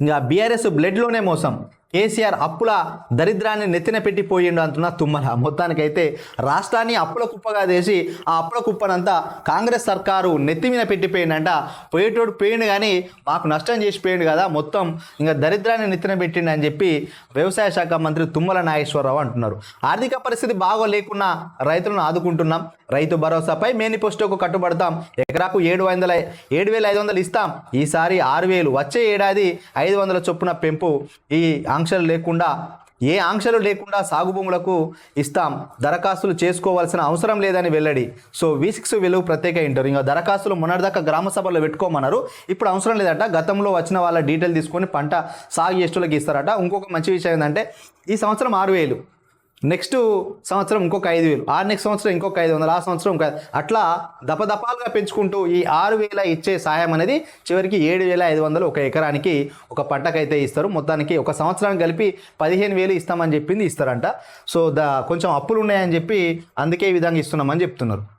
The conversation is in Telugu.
ఇంకా బీఆర్ఎస్ బ్లడ్లోనే మోసం. కేసీఆర్ అప్పుల దరిద్రాన్ని నెత్తిన పెట్టిపోయిండు అంటున్న తుమ్మల. మొత్తానికైతే రాష్ట్రాన్ని అప్పుల కుప్పగా చేసి ఆ అప్పుల కుప్పనంతా కాంగ్రెస్ సర్కారు నెత్తి మీద పెట్టిపోయిందంట పోయేటోడు పోయిండు కానీ మాకు నష్టం చేసిపోయిండు కదా మొత్తం ఇంకా దరిద్రాన్ని నెత్తిన పెట్టిండు అని చెప్పి వ్యవసాయ శాఖ మంత్రి తుమ్మల నాగేశ్వరరావు అంటున్నారు. ఆర్థిక పరిస్థితి బాగోలేకున్నా రైతులను ఆదుకుంటున్నాం. రైతు భరోసాపై మేనిఫెస్టోకు కట్టుబడతాం. ఎకరాకు ఏడు వందల ఏడు వేల ఐదు వందలు ఇస్తాం. ఈసారి ఆరు వేలు. వచ్చే ఏడాది ఐదు వందల చొప్పున పెంపు. ఈ ఆంక్షలు లేకుండా ఏ ఆంక్షలు లేకుండా సాగు భూములకు ఇస్తాం. దరఖాస్తులు చేసుకోవాల్సిన అవసరం లేదని వెల్లడి. సో వి సిక్స్ వెలుగు ప్రత్యేక ఇంటర్. ఇంకా దరఖాస్తులు మొన్నటిదాకా గ్రామ సభలో పెట్టుకోమన్నారు. ఇప్పుడు అవసరం లేదట. గతంలో వచ్చిన వాళ్ళ డీటెయిల్ తీసుకొని పంట సాగు చేస్తులకు ఇస్తారట. ఇంకొక మంచి విషయం ఏంటంటే ఈ సంవత్సరం ఆరు వేలు. నెక్స్ట్ సంవత్సరం ఇంకొక ఐదు వేలు. ఆ నెక్స్ట్ సంవత్సరం ఇంకొక ఐదు వందలు ఆ సంవత్సరం ఇంకొక అట్లా దపదపాలుగా పెంచుకుంటూ ఈ ఆరు వేల ఇచ్చే సాయం అనేది చివరికి ఏడు వేల ఐదు వందలు ఒక ఎకరానికి ఒక పంటకైతే ఇస్తారు. మొత్తానికి ఒక సంవత్సరానికి కలిపి పదిహేను వేలు ఇస్తామని చెప్పింది ఇస్తారంట. సో ద కొంచెం అప్పులు ఉన్నాయని చెప్పి అందుకే ఈ విధంగా ఇస్తున్నామని చెప్తున్నారు.